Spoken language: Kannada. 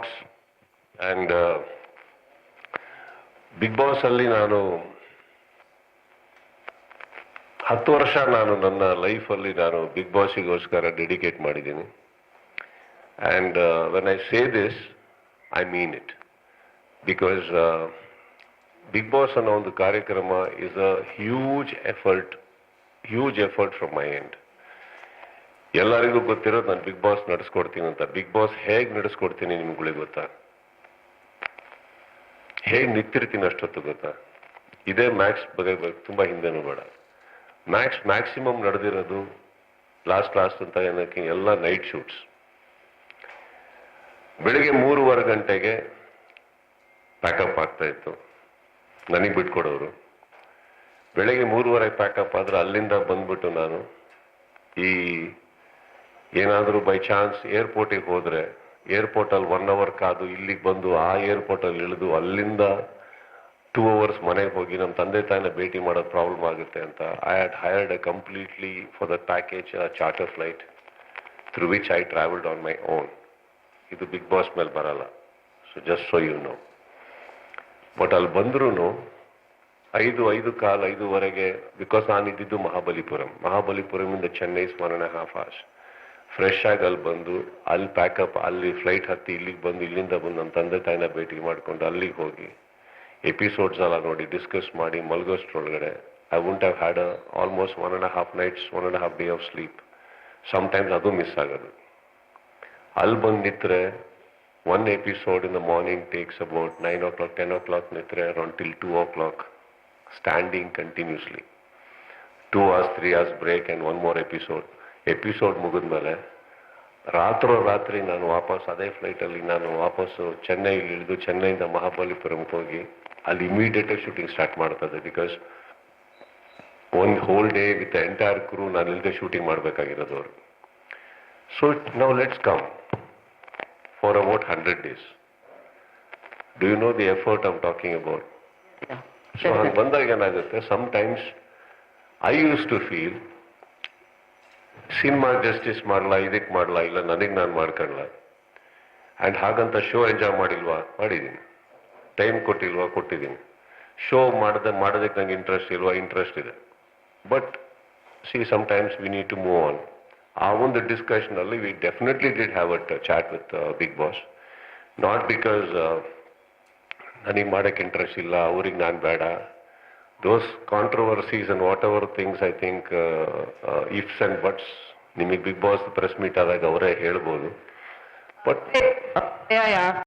ಥಾಟ್ಸ್ ಆ್ಯಂಡ್ ಬಿಗ್ ಬಾಸ್ ಅಲ್ಲಿ ನಾನು ಹತ್ತು ವರ್ಷ ನಾನು ನನ್ನ ಲೈಫಲ್ಲಿ ನಾನು ಬಿಗ್ ಬಾಸಿಗೋಸ್ಕರ ಡೆಡಿಕೇಟ್ ಮಾಡಿದ್ದೀನಿ. And when I say this I mean it because Bigg Boss ಅನ್ನೋ ಒಂದು ಕಾರ್ಯಕ್ರಮ is a huge effort huge effort from my end ಎಲ್ಲರಿಗೂ ಗೊತ್ತಿರೋದು ನಾನು ಬಿಗ್ ಬಾಸ್ ನಡೆಸ್ಕೊಡ್ತೀನಿ ಅಂತ. ಬಿಗ್ ಬಾಸ್ ಹೇಗೆ ನಡೆಸ್ಕೊಡ್ತೀನಿ ನಿಮ್ಗಳಿಗೆ ಗೊತ್ತಾ? ಹೇಗೆ ನಿಂತಿರ್ತೀನಿ ಅಷ್ಟೊತ್ತು ಗೊತ್ತಾ? ಇದೇ ಮ್ಯಾಕ್ಸ್ ಬಗ್ಗೆ ತುಂಬಾ ಹಿಂದೆನೂ ಬೇಡ ಮ್ಯಾಕ್ಸ್ ಮ್ಯಾಕ್ಸಿಮಮ್ ನಡೆದಿರೋದು ಲಾಸ್ಟ್ ಲಾಸ್ಟ್ ಅಂತ ಏನಕ್ಕೆ ಎಲ್ಲ ನೈಟ್ ಶೂಟ್ಸ್ ಬೆಳಿಗ್ಗೆ ಮೂರುವರೆ ಗಂಟೆಗೆ ಪ್ಯಾಕಪ್ ಆಗ್ತಾ ಇತ್ತು. ನನಗೆ ಬಿಟ್ಕೊಡೋರು. ಬೆಳಗ್ಗೆ ಮೂರುವರೆ ಪ್ಯಾಕಪ್ ಆದ್ರೆ ಅಲ್ಲಿಂದ ಬಂದ್ಬಿಟ್ಟು ನಾನು ಈ ಏನಾದರೂ ಬೈ ಚಾನ್ಸ್ ಏರ್ಪೋರ್ಟಿಗೆ ಹೋದರೆ ಏರ್ಪೋರ್ಟಲ್ಲಿ ಒನ್ ಅವರ್ ಕಾದು ಇಲ್ಲಿಗೆ ಬಂದು ಆ ಏರ್ಪೋರ್ಟಲ್ಲಿ ಇಳಿದು ಅಲ್ಲಿಂದ ಟೂ ಅವರ್ಸ್ ಮನೆಗೆ ಹೋಗಿ ನಮ್ಮ ತಂದೆ ತಾಯಿನ ಭೇಟಿ ಮಾಡೋದು ಪ್ರಾಬ್ಲಮ್ ಆಗುತ್ತೆ ಅಂತ. I had hired a completely for the package charter flight through which I travelled on my own ಇದು ಬಿಗ್ ಬಾಸ್ ಮೇಲೆ ಬರಲ್ಲ. So just so you know but ಅಲ್ಲಿ ಬಂದ್ರೂ ಐದು ಐದು ಕಾಲ್, ಐದುವರೆಗೆ ಬಿಕಾಸ್ ನಾನು ಇದ್ದಿದ್ದು ಮಹಾಬಲಿಪುರಂ. ಮಹಾಬಲಿಪುರಮಿಂದ ಚೆನ್ನೈ ಸ್ಮರಣೆ ಹಾಫ್ ಆಸ್ ಫ್ರೆಶ್ ಆಗಿ ಅಲ್ಲಿ ಬಂದು, ಅಲ್ಲಿ ಪ್ಯಾಕಪ್ ಅಲ್ಲಿ ಫ್ಲೈಟ್ ಹತ್ತಿ ಇಲ್ಲಿಗೆ ಬಂದು, ಇಲ್ಲಿಂದ ಬಂದು ನಮ್ಮ ತಂದೆ ತಾಯಿನ ಭೇಟಿ ಮಾಡಿಕೊಂಡು ಅಲ್ಲಿಗೆ ಹೋಗಿ ಎಪಿಸೋಡ್ಸ್ ಎಲ್ಲ ನೋಡಿ ಡಿಸ್ಕಸ್ ಮಾಡಿ, ಮಲ್ಗೋಷ್ಟ್ರೊಳಗಡೆ I won't have had almost one and half nights one and half day of sleep times ಅದು ಮಿಸ್ ಆಗೋದು. ಅಲ್ಲಿ ಬಂದು one episode in the morning takes about nine o'clock ten o'clock ನಿಂತರೆ around till two o'clock standing continuously two hours three hours break and one more episode episode ಮುಗಿದ್ಮೇಲೆ ರಾತ್ರೋ ರಾತ್ರಿ ನಾನು ವಾಪಸ್ ಅದೇ ಫ್ಲೈಟಲ್ಲಿ ನಾನು ವಾಪಸ್ಸು ಚೆನ್ನೈಲಿ ಇಳಿದು ಚೆನ್ನೈಯಿಂದ ಮಹಾಬಲಿಪುರಂಗೆ ಹೋಗಿ ಅಲ್ಲಿ ಇಮಿಡಿಯೇಟ್ ಶೂಟಿಂಗ್ ಸ್ಟಾರ್ಟ್ ಮಾಡ್ತದೆ ಬಿಕಾಸ್ ಒಂದು whole day with entire crew ನಾನು ಇಲ್ಲದೆ ಶೂಟಿಂಗ್ ಮಾಡಬೇಕಾಗಿರೋದು ಅವರು. ಸೊ ನಾವು let's come for about hundred days do you know the effort I'm talking about so ಹಂಗೆ ಬಂದಾಗ ಏನಾಗುತ್ತೆ sometimes I used to feel cinema justice ಮಾಡಲ್ಲ ಇದಕ್ಕೆ ಮಾಡಲ್ಲ ಇಲ್ಲ ನನಗೆ ನಾನು ಮಾಡ್ಕೊಳ್ಳಲ್ಲ ಆ್ಯಂಡ್ ಹಾಗಂತ ಶೋ ಎಂಜಾಯ್ ಮಾಡಿಲ್ವಾ? ಮಾಡಿದ್ದೀನಿ ಟೈಮ್ ಕೊಟ್ಟಿಲ್ವಾ? ಕೊಟ್ಟಿದ್ದೀನಿ ಶೋ ಮಾಡದೆ ಮಾಡೋದಕ್ಕೆ ನಂಗೆ ಇಂಟ್ರೆಸ್ಟ್ ಇಲ್ವಾ? ಇಂಟ್ರೆಸ್ಟ್ ಇದೆ. But see sometimes we need to move on ಆ ಒಂದು ಡಿಸ್ಕಷನಲ್ಲಿ we definitely did have at chat with Bigg Boss not because ನನಗೆ ಮಾಡೋಕ್ಕೆ ಇಂಟ್ರೆಸ್ಟ್ ಇಲ್ಲ, ಅವ್ರಿಗೆ ನಾನು ಬೇಡ. Controversies and whatever things I think ifs and buts ನಿಮಗೆ ಬಿಗ್ ಬಾಸ್ ಪ್ರೆಸ್ ಮೀಟ್ ಆದಾಗ ಅವರೇ ಹೇಳ್ಬೋದು ಬಟ್.